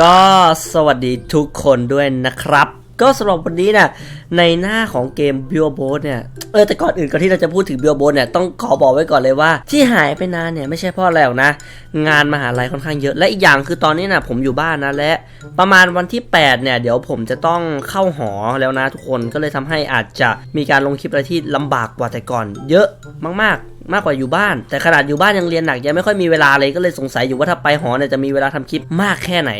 ก็สวัสดีทุกคนด้วยนะครับ ก็สำหรับวันนี้นี่ยในหน้าของเกม b i o b o เนี่ยเออแต่ก่อนอื่นก่อนที่เราจะพูดถึง b i o b o เนี่ยต้องขอบอกไว้ก่อนเลยว่า ที่หายไปนานเนี่ยไม่ใช่เพราะอะไรหรอกนะ งานมหาลัยค่อนข้างเยอะและอีกอย่างคือตอนนี้นะผมอยู่บ้านนะและ ประมาณวันที่ 8 เนี่ย เดี๋ยวผมจะต้องเข้าหอแล้วนะทุกคนก็เลยทำให้อาจจะมีการลงคลิปอะไรที่ลำบากกว่าแต่ก่อน เยอะมากๆ มากกว่าอยู่บ้าน แต่ขนาดอยู่บ้านยังเรียนหนักยังไม่ค่อยมีเวลาเลยก็เลยสงสัยอยู่ว่าถ้าไปหอเนี่ยจะมีเวลาทำคลิปมากแค่ไหน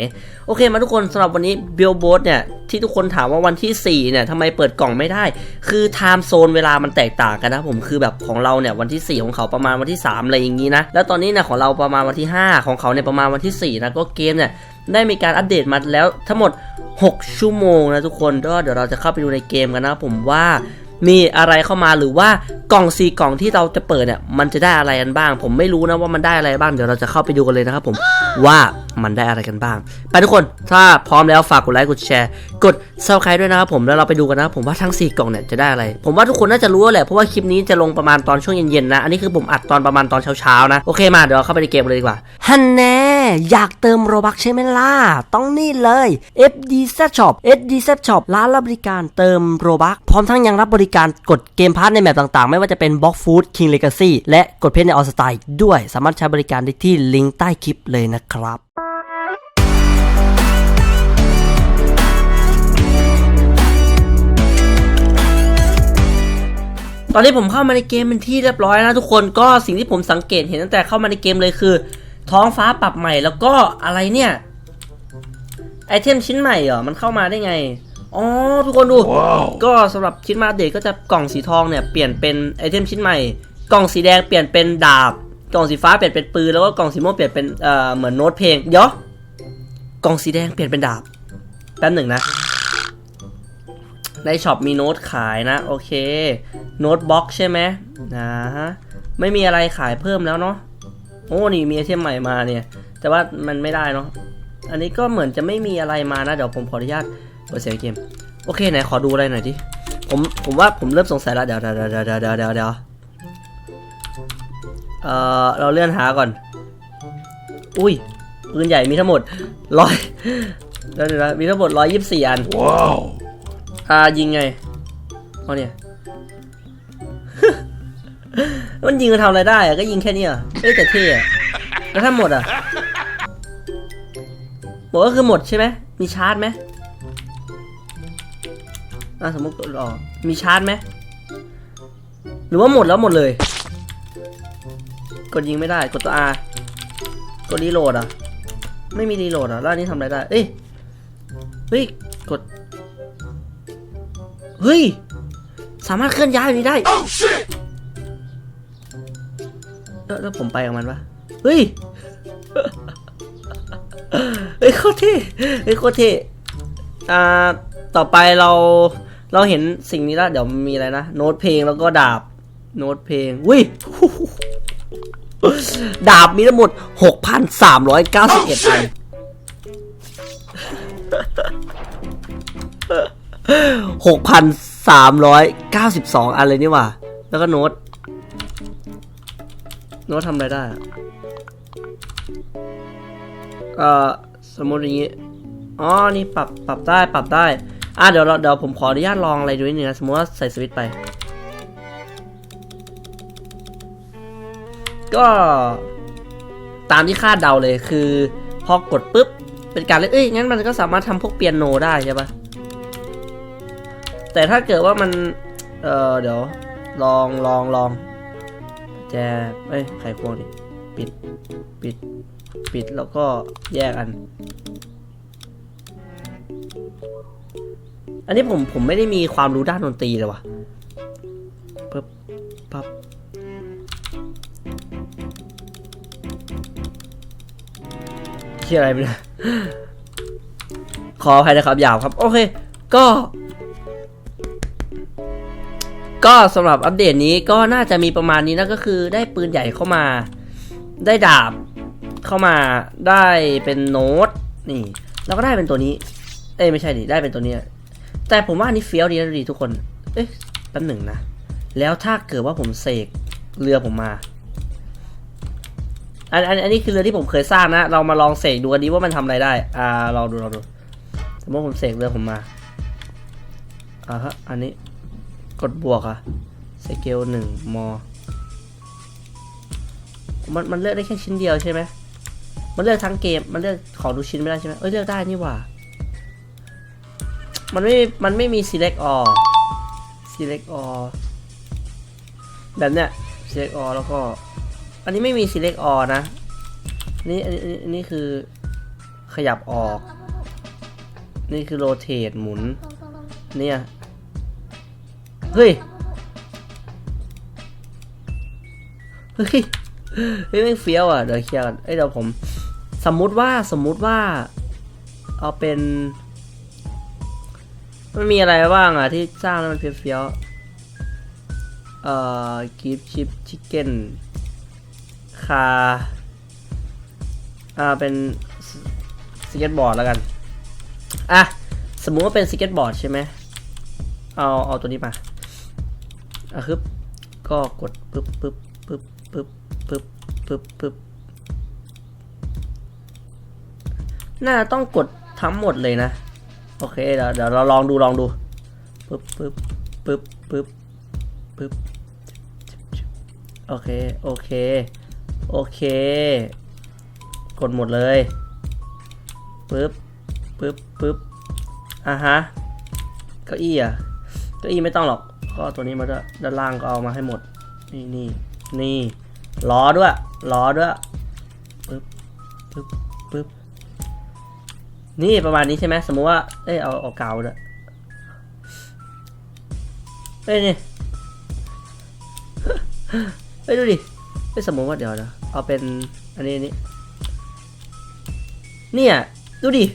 โอเค มาทุกคนสำหรับวันนี้บิลบอ d เนี่ยที่ทุกคนถามว่าวันที่4เนี่ยทำไมเปิดกล่องไม่ได้ คือไทม์โซนเวลามันแตกต่างกันนะผมคือแบบของเราเนี่ยวันที่ 4 ของเขาประมาณวันที่ 3 อะไรอย่างนี้นะ แล้วตอนนี้เนี่ยของเราประมาณวันที่ 5 ของเขาเนี่ยประมาณวันที่ 4 นะก็เกมเนี่ยได้มีการอัปเดตมาแล้วทั้งหมด 6 ชั่วโมงนะทุกคนก็เดี๋ยวเราจะเข้าไปดูในเกมกันนะผมว่า มีอะไรเข้ามาหรือว่ากล่องสีกล่องที่เราจะเปิดเนี่ยมันจะได้อะไรกันบ้าง ผมไม่รู้นะว่ามันได้อะไรบ้างเดี๋ยวเราจะเข้าไปดูกันเลยนะครับผมว่ามันได้อะไรกันบ้าง ไปทุกคนถ้าพร้อมแล้วฝากกดไลค์กดแชร์ กดซับสไครต์ด้วยนะครับผมแล้วเราไปดูกันนะครับผมว่าทั้ง 4 กล่องเนี่ยจะได้อะไร ผมว่าทุกคนน่าจะรู้แล้วแหละเพราะว่าคลิปนี้จะลงประมาณตอนช่วงเย็นๆนะอันนี้คือผมอัดตอนประมาณตอนเช้าๆนะโอเคมาเดี๋ยวเราเข้าไปในเกมเลยดีกว่าฮันแน่ อยากเติมโรบักใช่ไหมล่ะ ต้องนี่เลย FD Z Shop FD Z Shop ร้านรับบริการเติมโรบักพร้อมทั้งยังรับบริการกดเกมพาร์ทในแมปต่างๆ ไม่ว่าจะเป็น Box Food King Legacy และกดเพชรในออสไตล์ด้วย สามารถใช้บริการได้ที่ลิงก์ใต้คลิปเลยนะครับตอนนี้ผมเข้ามาในเกมเป็นที่เรียบร้อยนะทุกคนก็สิ่งที่ผมสังเกตเห็นตั้งแต่เข้ามาในเกมเลยคือ ท้องฟ้าปรับใหม่แล้วก็อะไรเนี่ย ไอเทมชิ้นใหม่เหรอ มันเข้ามาได้ไง อ๋อ ทุกคนดูก็สำหรับชิ้นมาอัปเดตก็จะกล่องสีทองเนี่ย เปลี่ยนเป็นไอเทมชิ้นใหม่ กล่องสีแดงเปลี่ยนเป็นดาบ กล่องสีฟ้าเปลี่ยนเป็นปืน แล้วก็กล่องสีม่วงเปลี่ยนเป็นเอ่อเหมือนโน้ตเพลง เดี๋ยว กล่องสีแดงเปลี่ยนเป็นดาบ แป๊บหนึ่งนะในช็อปมีโน้ตขายนะ โอเค โน้ตบ็อกใช่ไหมนะฮะไม่มีอะไรขายเพิ่มแล้วเนาะ โอ้นี่มีไอเทมใหม่มาเนี่ย แต่ว่ามันไม่ได้เนาะอันนี้ก็เหมือนจะไม่มีอะไรมานะ เดี๋ยวผมขออนุญาตเปิดเสียงเกม โอเคไหนขอดูอะไรหน่อยดิผมผมว่าผมเริ่มสงสัยแล้วเดี๋ยวเดี๋ยวเดี๋ยวเดี๋ยวเดี๋ยวเดี๋ยวเดี๋ยวเอ่อเราเลื่อนหาก่อน อุ้ยปืนใหญ่มีทั้งหมดร้อยเดี๋ยวเดี๋ยวนะมีทั้งหมดร้อยยี่สิบสี่อัน Wow. อ่ายิงไงเอาเนี่ย มันยิงมันทำอะไรได้อะก็ยิงแค่นี้ยเอ้ยแต่เท่อะแล้วถ้าหมดอะหมดก็คือหมดใช่ไหมมีชาร์จไหมอะสมมติกดออมีชาร์จไหมหรือว่าหมดแล้วหมดเลย กดยิงไม่ได้กดตัว R กดรีโหลดอะ ไม่มีรีโหลดอะแล้วนี้ทำอะไรได้ เอ้ยเฮ้ยกด เฮ้ย สามารถเคลื่อนย้ายนี้ได้ Oh. แล้วผมไปกับมันปะเฮ้ย เฮ้ยโคตรเท่เฮ้ยโคตรเท่อ่า ต่อไปเรา เราเห็นสิ่งนี้แล้วเดี๋ยวมีอะไรนะ โน้ตเพลงแล้วก็ดาบ โน้ตเพลงวิดาบมีทั้งหมด 6,391อัน6,392อันเลยนี่ว่า แล้วก็โน้ต โน้ตทำอะไรได้อะเอ่อสมมติอย่างนี้ อ๋อ นี่ปรับปรับได้ปรับได้ อะเดี๋ยวเราเดี๋ยวผมขออนุญาตลองอะไรดูนิดนึงนะสมมติว่าใส่สวิตไป ก็ตามที่คาดเดาเลยคือ พอกดปุ๊บ เป็นการเล่นเอ้ยงั้นมันก็สามารถทำพวกเปียโนได้ใช่ปะแต่ถ้าเกิดว่ามัน เออเดี๋ยว ลองลองลอง แจเอ้ยไขควงดิ ปิด ปิด ปิดแล้วก็แยกอัน อันนี้ผมผมไม่ได้มีความรู้ด้านดนตรีเลยว่ะปึ๊บปั๊บที่อะไรไม่รู้ขออภัยนะครับยาบครับ โอเค ก็ ก็สำหรับอัปเดตนี้ก็น่าจะมีประมาณนี้นะก็คือได้ปืนใหญ่เข้ามา ได้ดาบเข้ามาได้เป็นโน้ตนี่ แล้วก็ได้เป็นตัวนี้ เอ้ไม่ใช่ดิได้เป็นตัวนี้ แต่ผมว่าอันนี้เฟี้ยวดีนะดีทุกคน เอ๊ะแป๊บหนึ่งนะ แล้วถ้าเกิดว่าผมเสกเรือผมมาอันอันอันนี้คือเรือที่ผมเคยสร้างนะ เรามาลองเสกดูกันดีว่ามันทำอะไรได้ อ่าลองดูลองดูสมมติผมเสกเรือผมมาอ่าฮะอันนี้ กดบวกอะสเกลหนึ่งมอมันมันเลือกได้แค่ชิ้นเดียวใช่ไหมมันเลือกทั้งเกม มันเลือกของทุกชิ้นไม่ได้ใช่ไหมเอ้ยเลือกได้นี่หว่า มันไม่ มันไม่มี select all select all แบบเนี้ย select all แล้วก็ อันนี้ไม่มี select all นะ นี่อันนี้อันนี้อันนี้คือขยับออก นี่คือ rotate หมุน เนี่ย เฮ้ย เฮ้ยเฮ้ยไม่งเฟี้ยวอะ เดี๋ยวเคลียร์กันเอ้ยเดี๋ยวผม สมมุติว่าสมมุติว่า เอาเป็น มันมีอะไรบ้างอะ ที่สร้างแล้วมันเฟี้ยวเอ่อกิฟชิปชิคเก้นคาอ่าเป็นสเก็ตบอร์ดแล้วกัน อะ สมมุติว่าเป็นสเก็ตบอร์ดใช่ไหม เอา เอาตัวนี้มา อะคือก็กดปึ๊บปึ๊บปึ๊บปึ๊บปึ๊บปึ๊บปึ๊บน่าจะต้องกดทั้งหมดเลยนะ โอเคเดี๋ยวเดี๋ยวเราลองดูลองดูปึ๊บปึ๊บปึ๊บปึ๊บปึ๊บโอเค โอเค โอเค กดหมดเลยปึ๊บปึ๊บปึ๊บอะฮะเก้าอี้อะเก้าอี้ไม่ต้องหรอก ก็ตัวนี้มาด้วยด้านล่างก็เอามาให้หมด นี่นี่นี่ล้อด้วยล้อด้วยปึ๊บปึ๊บปึ๊บนี่ประมาณนี้ใช่ไหมสมมุติว่า เอ้ยเอาเอากาด้วยเอ้ยนี่เฮ้ยดูดิเฮ้ยสมมติว่าเดี๋ยวนะเอาเป็นอันนี้นนี้เนี่ยดูดิ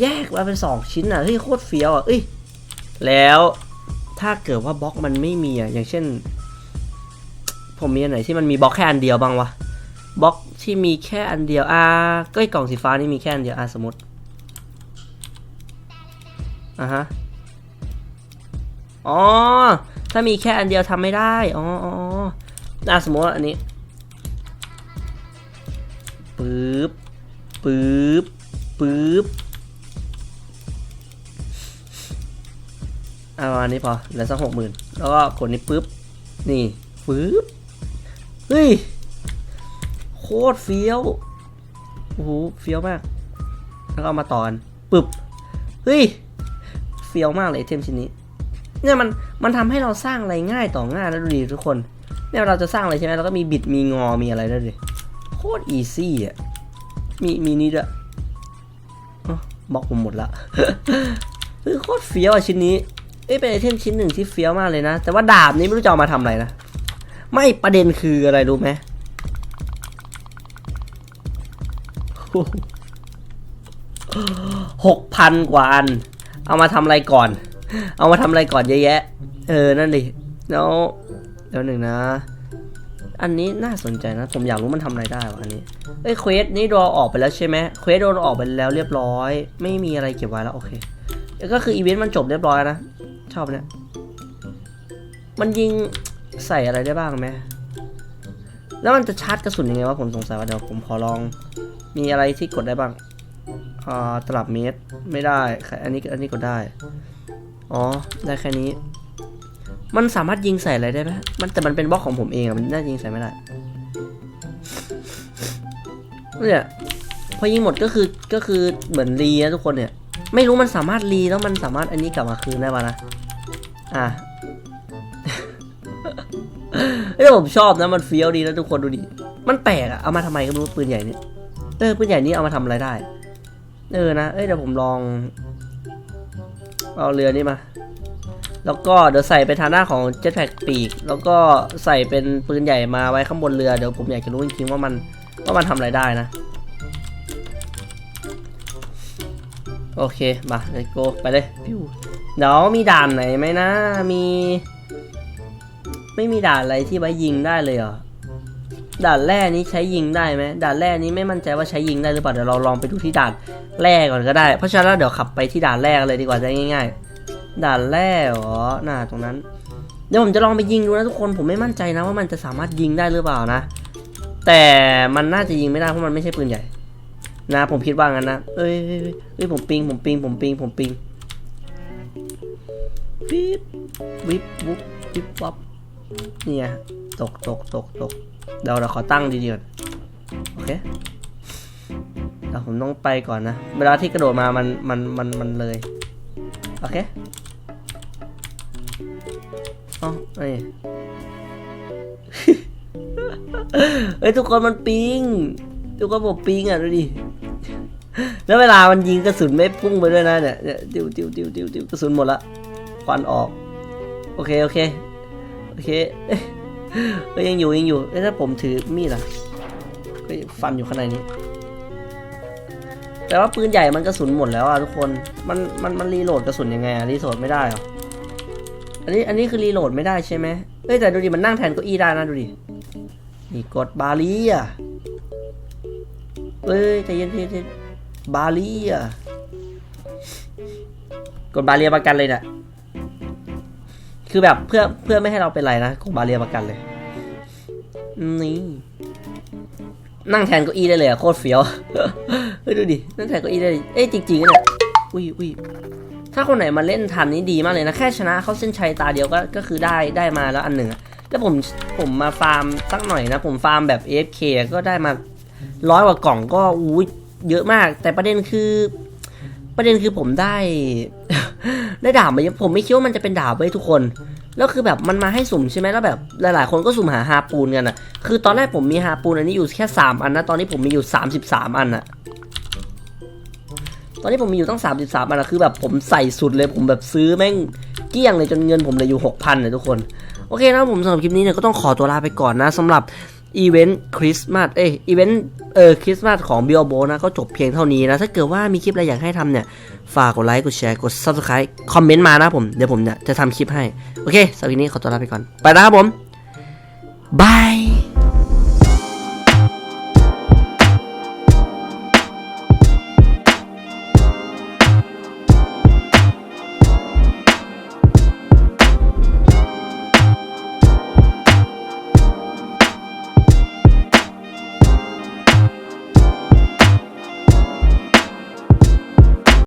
แยกมาเป็นสองชิ้นอะเฮ้ยโคตรเฟี้ยวอะเอ้ย แล้วถ้าเกิดว่าบล็อกมันไม่มีอะอย่างเช่น ผมมีอันไหนที่มันมีบล็อกแค่อันเดียวบ้างวะบล็อกที่มีแค่อันเดียวอ่าก็ไอ้กล่องสีฟ้านี่มีแค่อันเดียวอ่าสมมติอ่าฮะอ๋อ ถ้ามีแค่อันเดียวทำไม่ได้ อ๋ออ๋ออ่าสมมติอันนี้ปึ๊บปึ๊บปึ๊บ อาประมาณนี้พอเหลือสักหกหมื่นแล้วก็กดนี้ปึ๊บ นี่ปึ๊บ เฮ้ย โคตรเฟี้ยว โอ้โห เฟี้ยวมาก แล้วก็เอามาต่อนปึ๊บ เฮ้ย เฟี้ยวมากเลยไอเทมชิ้นนี้ เนี่ยมัน มันทำให้เราสร้างอะไรง่ายต่อง่ายแล้วดูดิทุกคน เนี่ยเราจะสร้างอะไรใช่ไหมเราก็มีบิด มีงอ มีอะไรได้วยโคตรอีซี่อะ มี มีนี่ด้วยบล็อกผมหมดละเฮ้ยโคตรเฟี้ยวอะชิ้นนี้ อ้เป็นไอเทมชิ้นหนึ่งที่เฟี้ยวมากเลยนะ แต่ว่าดาบนี้ไม่รู้จะเอามาทำอะไรนะ ไม่ประเด็นคืออะไรรู้ไหมหกพันกว่าอัน เอามาทำอะไรก่อน เอามาทำอะไรก่อนเยอะแยะ เออ นั่นดิ แล้วเดี๋ยวหนึ่งนะ อันนี้น่าสนใจนะ ผมอยากรู้มันทำอะไรได้วะอันนี้เอ้ยเควสนี่โดนออกไปแล้วใช่ไหมเควสโดนออกไปแล้วเรียบร้อย ไม่มีอะไรเก็บไว้แล้วโอเค ก็คืออีเวนต์มันจบเรียบร้อยนะ ชอบเนี่ย มันยิงใส่อะไรได้บ้างไหม แล้วมันจะชาร์จกระสุนยังไงวะผมสงสัยว่าเดี๋ยวผมขอลอง มีอะไรที่กดได้บ้างอ่าตลับเมตรไม่ได้แค่อันนี้อันนี้กดได้ อ๋อ ได้แค่นี้ มันสามารถยิงใส่อะไรได้ไหมมันแต่มันเป็นบล็อกของผมเองอะมันน่าจะยิงใส่ไม่ได้เนี่ยพอยิงหมดก็คือก็คือเหมือนรีนะทุกคนเนี่ย ไม่รู้มันสามารถรีแล้วมันสามารถอันนี้กลับมาคืนได้ป่ะนะ อะเอ้ยผมชอบนะมันเฟี้ยวดีนะทุกคนดูดิ มันแปลกอะเอามาทำไมก็ไม่รู้ปืนใหญ่นี่ เออปืนใหญ่นี่เอามาทำอะไรได้ เออนะ เอ้ยเดี๋ยวผมลอง เอาเรือนี่มา แล้วก็เดี๋ยวใส่ไปทางหน้าของเจ็ตแพ็กปีก แล้วก็ใส่เป็นปืนใหญ่มาไว้ข้างบนเรือ เดี๋ยวผมอยากจะรู้จริงๆว่ามันว่ามันทำอะไรได้นะ โอเค มาเลยโกไปเลยพิวเดี๋ยวมีด่านไหนไหมนะ มี ไม่มีด่านอะไรที่ไว้ยิงได้เลยเหรอ ด่านแรกนี้ใช้ยิงได้ไหมด่านแรกนี้ไม่มั่นใจว่าใช้ยิงได้หรือเปล่า เดี๋ยวเราลองไปดูที่ด่านแรกก่อนก็ได้ เพราะฉะนั้นแล้วเดี๋ยวขับไปที่ด่านแรกเลยดีกว่าจะง่าย ๆ ด่านแรกเหรอหน้าตรงนั้น เดี๋ยวผมจะลองไปยิงดูนะทุกคน ผมไม่มั่นใจนะว่ามันจะสามารถยิงได้หรือเปล่านะ แต่มันน่าจะยิงไม่ได้เพราะมันไม่ใช่ปืนใหญ่ นะผมคิดว่างั้นนะเอ้ยเอ้ยเอ้ยผมปิงผมปิงผมปิงผมปิงวิบวิบวุบวิบวับเนี่ยตกตกตกตกเดี๋ยวเราขอตั้งดีๆก่อนโอเคเดี๋ยวผมต้องไปก่อนนะ เวลาที่กระโดดมามันมันมันมันเลย โอเคอ๋อเอ้ยเฮ้ยทุกคนมันปิง ทุกคนบอกปิงอะดูดิ แล้วเวลามันยิงกระสุนไม่พุ่งไปด้วยนะเนี่ยเนี่ยติวติวติวติวติวกระสุนหมดละควันออก โอเคโอเคโอเคเอ๊ะเอ้ยยังอยู่ยังอยู่เอ้ยถ้าผมถือมีดล่ะก็ฟันอยู่ข้างในนี้ แต่ว่าปืนใหญ่มันกระสุนหมดแล้วอะทุกคนมันมันมันรีโหลดกระสุนยังไงอะรีโหลดไม่ได้เหรออันนี้อันนี้คือรีโหลดไม่ได้ใช่ไหมเอ้ยแต่ดูดิมันนั่งแทนเก้าอี้ได้นะดูดินี่กดบาลีอะ เอ้ยใจเย็นใจเย็นใจเย็นบาลีอะกดบาเรียประกันเลยนะคือแบบเพื่อเพื่อไม่ให้เราเป็นไรนะกดบาเรียประกันเลย นี่ นั่งแทนเก้าอี้ได้เลยอะโคตรเฟี้ยวเฮ้ยดูดิ นั่งแทนเก้าอี้ได้เลยเอ้ยจริงๆนะเนี่ยอุ้ยอุ้ยถ้าคนไหนมาเล่นทันนี่ดีมากเลยนะ แค่ชนะเขาเส้นชัยตาเดียวก็ก็คือได้ได้มาแล้วอันหนึ่งแล้วผมผมมาฟาร์มสักหน่อยนะ ผมฟาร์มแบบ AFK ก็ได้มา ร้อยกว่ากล่องก็อุ้เยอะมาก แต่ประเด็นคือ ประเด็นคือผมได้ ได้ดาบมาเยอะผมไม่คิดว่ามันจะเป็นดาบไว้ยทุกคนแล้วคือแบบมันมาให้สุ่มใช่ไหมแล้วแบบหลายๆ คนก็สุ่มหาฮาปูนกันอะคือตอนแรกผมมีฮาปูนอันนี้อยู่แค่ 3 อันนะ ตอนนี้ผมมีอยู่ 33 อันอะตอนนี้ผมมีอยู่ตั้ง 33 อันอะคือแบบผมใส่สุดเลย ผมแบบซื้อแม่งเกลี้ยงเลยจนเงินผมเลยอยู่ 6,000เลยทุกคน โอเคนะผมสำหรับคลิปนี้เนี่ยก็ต้องขอตัวลาไปก่อนนะสำหรับ อีเวนต์คริสต์มาสเอ้ยอีเวนต์เออคริสต์มาสของบิลโบนะก็จบเพียงเท่านี้นะ ถ้าเกิดว่ามีคลิปอะไรอยากให้ทำเนี่ย ฝากกดไลค์กดแชร์กด subscribe คอมเมนต์มานะผม เดี๋ยวผมเนี่ยจะทำคลิปให้ โอเคสำหรับคลิปนี้ขอตัวลาไปก่อน ไปนะครับผมบาย